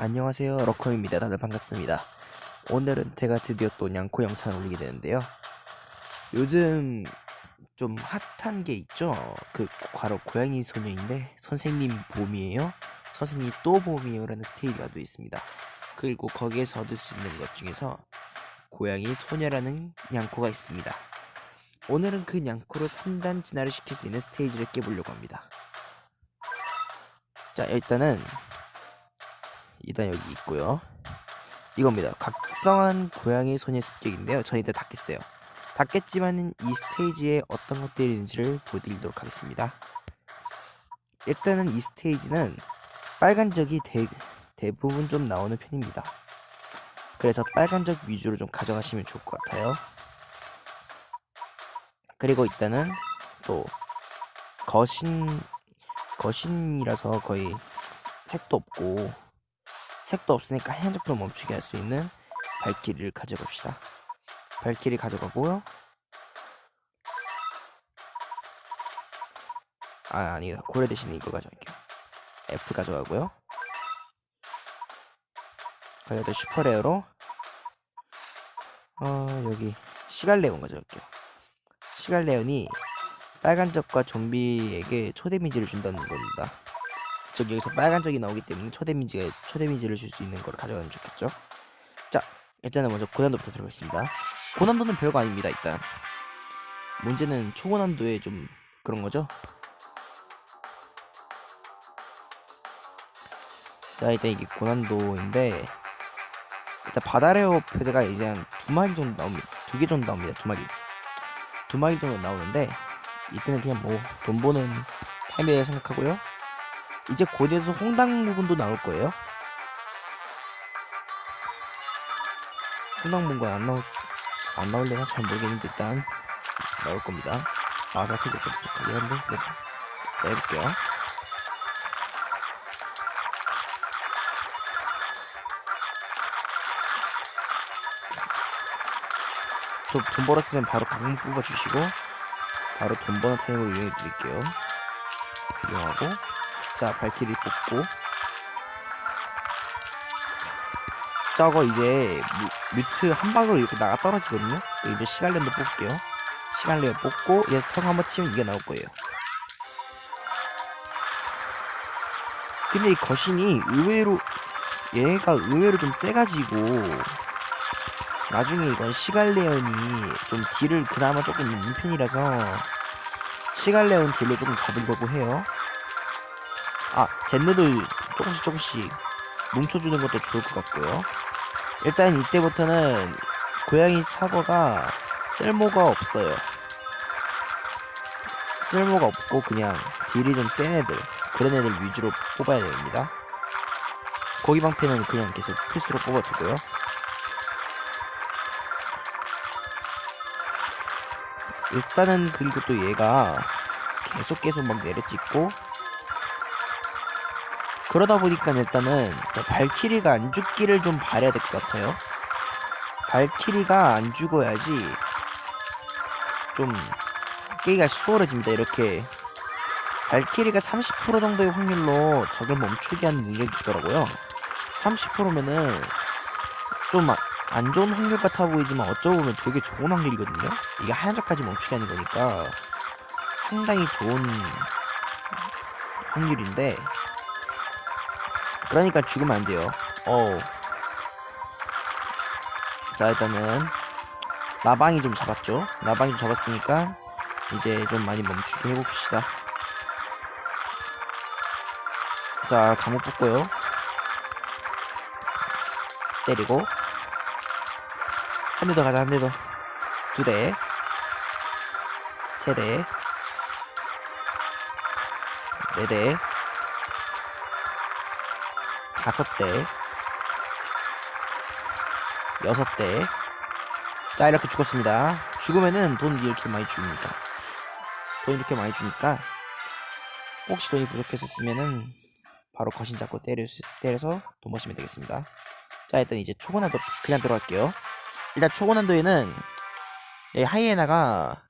안녕하세요 러커입니다. 다들 반갑습니다. 오늘은 제가 드디어 또 냥코 영상을 올리게 되는데요. 요즘 좀 핫한 게 있죠? 그 바로 고양이 소녀인데 선생님 봄이에요. 선생님 또 봄이에요 라는 스테이지가 또 있습니다. 그리고 거기에서 얻을 수 있는 것 중에서 고양이 소녀라는 냥코가 있습니다. 오늘은 그 냥코로 3단 진화를 시킬 수 있는 스테이지를 깨보려고 합니다. 자 일단은 일단 여기 있고요. 이겁니다. 각성한 고양이 소녀 습격인데요. 전 일단 닫겠어요. 닫겠지만은 이 스테이지에 어떤 것들이 있는지를 보여드리도록 하겠습니다. 일단은 이 스테이지는 빨간 적이 대, 대부분 좀 나오는 편입니다. 그래서 빨간 적 위주로 좀 가져가시면 좋을 것 같아요. 그리고 일단은 또 거신 거신이라서 거의 색도 없고 색도 없으니까 하얀 적도 멈추게 할 수 있는 발키리를 가져갑시다. 발키리 가져가고요. 아 아니다 고래 대신 이거 가져갈게요. F 가져가고요. 그래도 슈퍼레어로 어 여기 시갈레온 가져갈게요. 시갈레온이 빨간 적과 좀비에게 초데미지를 준다는 겁니다. 즉 여기서 빨간 적이 나오기 때문에 초데미지가 초데미지를 줄 수 있는 걸 가져가면 좋겠죠. 자 일단은 먼저 고난도부터 들어가겠습니다. 고난도는 별거 아닙니다. 일단 문제는 초고난도에 좀 그런 거죠. 자 일단 이게 고난도인데 일단 바다레오 패드가 이제 한 두 마리 정도 나옵니다. 두 개 정도 나옵니다. 두 마리 두 마리 정도 나오는데 이때는 그냥 뭐 돈 버는 타임이라 생각하고요. 이제 곧에서 홍당 부분도 나올 거예요. 홍당 부분 안 나올 수, 안 나올래나 잘 모르겠는데 일단 나올 겁니다. 아, 나 생각 좀 부족하긴 한데 네, 내볼게요. 저돈 벌었으면 바로 강목 뽑아주시고 바로 돈 버는 타임으로 이용해 드릴게요. 이용하고 자 발키리 뽑고. 저거 이제 뮤, 뮤트 한 방으로 이렇게 나가 떨어지거든요? 이제 시간랜드 뽑을게요. 시간랜드 뽑고 얘 성 한번 치면 이게 나올 거예요. 근데 이 거신이 의외로 얘가 의외로 좀 세가지고 나중에 이건 시갈레온이 좀 딜을 그나마 조금 있는 편이라서 시갈레온 딜로 조금 잡으려고 해요 아, 젠느들 조금씩 조금씩 뭉쳐주는 것도 좋을 것 같고요. 일단 이때부터는 고양이 사과가 쓸모가 없어요. 쓸모가 없고 그냥 딜이 좀 센 애들 그런 애들 위주로 뽑아야 됩니다. 고기 방패는 그냥 계속 필수로 뽑아두고요. 일단은 그리고 또 얘가 계속 계속 막 내려찍고 그러다 보니까 일단은 발키리가 안 죽기를 좀 바래야 될 것 같아요. 발키리가 안 죽어야지 좀 깨기가 수월해집니다. 이렇게 발키리가 30% 정도의 확률로 적을 멈추게 하는 능력이 있더라고요. 30%면은 좀 안 좋은 확률 같아 보이지만 어쩌고 보면 되게 좋은 확률이거든요. 이게 하얀적까지 멈추게 하는 거니까 상당히 좋은 확률인데 그러니까 죽으면 안 돼요. 어우. 자, 일단은 나방이 좀 잡았죠. 나방이 좀 잡았으니까 이제 좀 많이 멈추게 해봅시다. 자, 감옥 뽑고요. 때리고 한 대 더 가자, 한 대 더. 두 대. 세 대. 네 대. 다섯 대, 여섯 대. 자, 이렇게 죽었습니다. 죽으면은 돈 이렇게 많이 줍니다. 돈 이렇게 많이 주니까, 혹시 돈이 부족했었으면은, 바로 거신 잡고 때려, 때려서 돈 버시면 되겠습니다. 자, 일단 이제 초고난도 그냥 들어갈게요. 일단 초고난도에는, 이 하이에나가,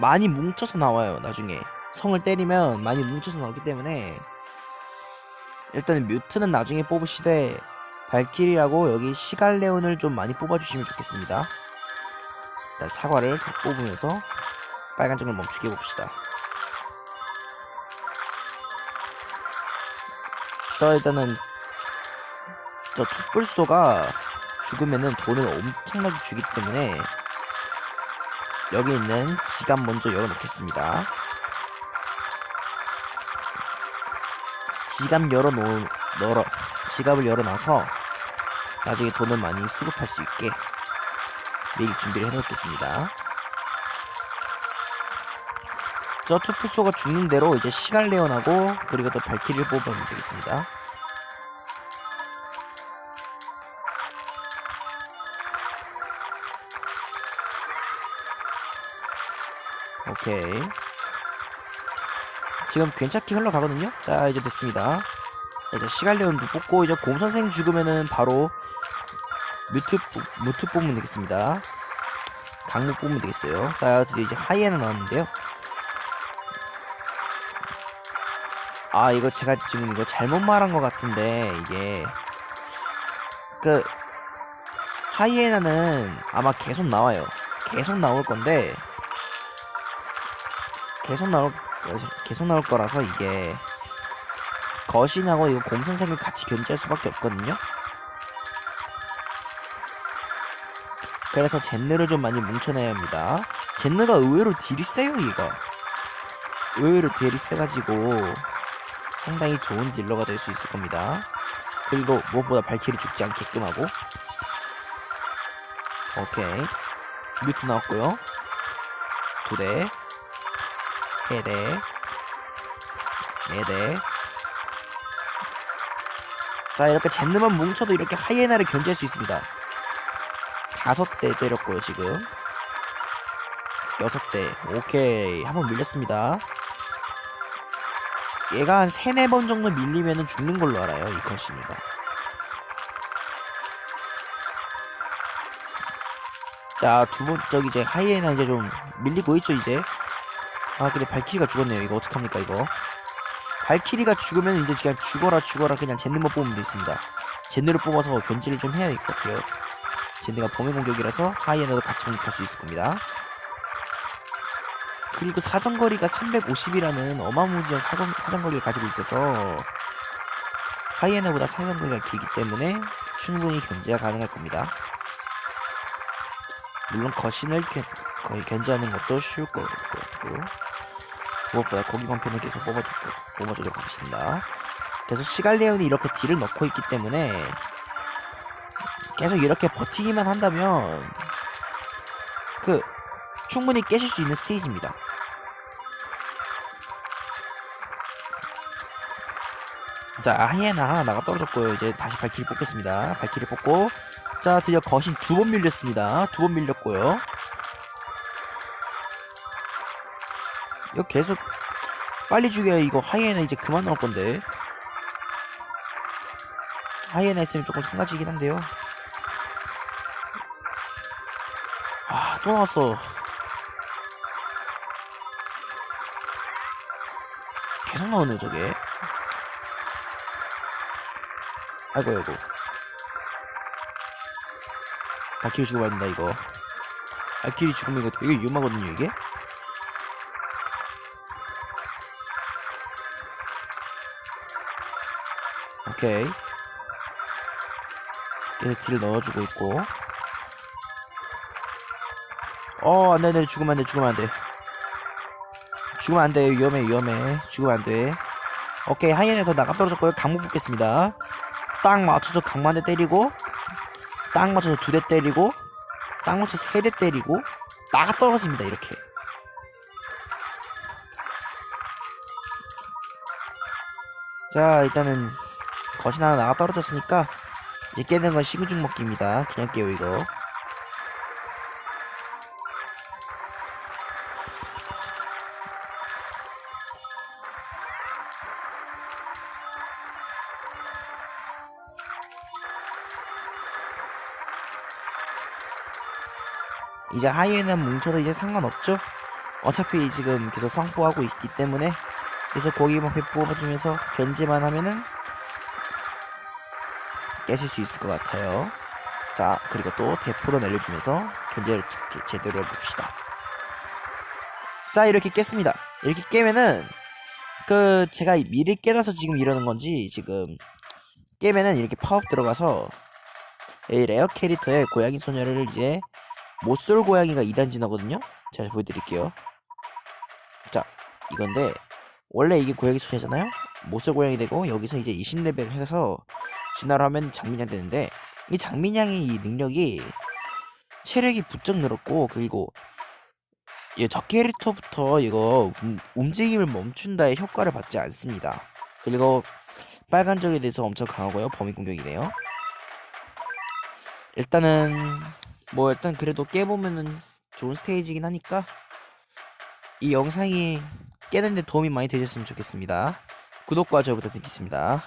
많이 뭉쳐서 나와요, 나중에. 성을 때리면 많이 뭉쳐서 나오기 때문에, 일단 뮤트는 나중에 뽑으시되 발키리하고 여기 시갈레온을 좀 많이 뽑아주시면 좋겠습니다. 일단 사과를 다 뽑으면서 빨간 점을 멈추게 봅시다. 저 일단은 저 촛불소가 죽으면은 돈을 엄청나게 주기 때문에 여기 있는 지갑 먼저 열어놓겠습니다. 지갑 열어놓 열어 지갑을 열어놔서 나중에 돈을 많이 수급할 수 있게 미리 준비를 해놓겠습니다. 저 투프소가 죽는 대로 이제 시갈레온하고 그리고 또 발키리를 뽑으면 되겠습니다. 오케이. 지금 괜찮게 흘러가거든요? 자, 이제 됐습니다. 자, 이제 시갈레온도 뽑고, 이제 곰선생 죽으면은 바로 뮤트, 뽑- 뮤트 뽑으면 되겠습니다. 강무 뽑으면 되겠어요. 자, 드디어 이제 하이에나 나왔는데요. 아, 이거 제가 지금 이거 잘못 말한 것 같은데, 이게. 그, 하이에나는 아마 계속 나와요. 계속 나올 건데, 계속 나올 계속 나올 거라서 이게 거신하고 이거 곰선생을 같이 견제할 수밖에 없거든요. 그래서 젠느를 좀 많이 뭉쳐내야 합니다. 젠느가 의외로 딜이 세요 이거. 의외로 딜이 세가지고 상당히 좋은 딜러가 될 수 있을 겁니다. 그리고 무엇보다 발키리 죽지 않게끔 하고 오케이 뮤트 나왔고요. 두 대. 세 대, 네 대. 자, 이렇게 젠느만 뭉쳐도 이렇게 하이에나를 견제할 수 있습니다. 다섯 대 때렸고요, 지금. 여섯 대. 오케이. 한번 밀렸습니다. 얘가 한 세네 번 정도 밀리면은 죽는 걸로 알아요, 이 컷입니다. 자, 두 번, 저기 이제 하이에나 이제 좀 밀리고 있죠, 이제. 아 근데 발키리가 죽었네요. 이거 어떡합니까 이거? 발키리가 죽으면 이제 그냥 죽어라 죽어라 그냥 젠느만 뽑으면 되겠습니다. 젠느를 뽑아서 견제를 좀 해야 될 것 같아요. 젠느가 범위 공격이라서 하이에나도 같이 공격할 수 있을 겁니다. 그리고 사정거리가 350이라는 어마무지한 사정, 사정거리를 가지고 있어서 하이에나보다 사정거리가 길기 때문에 충분히 견제가 가능할 겁니다. 물론 거신을 견, 거의 견제하는 것도 쉬울 것 같고 무엇보다 고기만 편을 계속 뽑아주고 뽑아주도록 하겠습니다. 그래서 시갈레온이 이렇게 딜을 넣고 있기 때문에 계속 이렇게 버티기만 한다면 그 충분히 깨실 수 있는 스테이지입니다. 자 하이에나 하나 나가 떨어졌고요. 이제 다시 발키리 뽑겠습니다. 발키리 뽑고 자 드디어 거신 두 번 밀렸습니다. 두 번 밀렸고요. 이거 계속 빨리 죽여야 이거 하이에나 이제 그만 나올 건데. 하이에나 있으면 조금 상가지긴 한데요. 아 또 나왔어. 계속 나오네 저게. 아이고 아이고. 발키리 죽어야 된다 이거. 발키리 죽으면 이거 되게 위험하거든요 이게 오케이. 딜을 넣어주고 있고. 어, 안 돼, 안 돼. 죽으면 안 돼, 죽으면 안 돼. 죽으면 안 돼. 위험해, 위험해. 죽으면 안 돼. 오케이, 하이엔에서 나가 떨어졌고요. 강목 붙겠습니다. 딱 맞춰서 강만 대 때리고, 딱 맞춰서 두 대 때리고, 딱 맞춰서 세 대 때리고, 나가 떨어집니다, 이렇게. 자, 일단은 거신 하나 나가 떨어졌으니까 이제 깨는 건 시구죽 먹기입니다. 그냥 깨요 이거. 이제 하이에는 뭉쳐도 이제 상관없죠. 어차피 지금 계속 성포하고 있기 때문에 계속 고기만 회 뽑아주면서 견제만 하면은 깨실 수 있을 것 같아요. 자, 그리고 또 대포로 날려주면서 견제를 제- 제대로 해봅시다. 자, 이렇게 깼습니다. 이렇게 깨면은 그 제가 미리 깨놔서 지금 이러는 건지 지금 깨면은 이렇게 파업 들어가서 이 레어 캐릭터의 고양이 소녀를 이제 못쏠 고양이가 2단 진화거든요. 제가 보여드릴게요. 자, 이건데 원래 이게 고양이 소녀잖아요. 못쏠 고양이 되고 여기서 이제 20레벨 해서 진화를 하면 장민양 되는데 이 장민양의 이 능력이 체력이 부쩍 늘었고 그리고 이적 캐릭터부터 이거 움, 움직임을 멈춘다의 효과를 받지 않습니다. 그리고 빨간 적에 대해서 엄청 강하고요. 범위 공격이네요. 일단은 뭐 일단 그래도 깨보면은 좋은 스테이지긴 하니까 이 영상이 깨는데 도움이 많이 되셨으면 좋겠습니다. 구독과 좋아요 부탁드리겠습니다.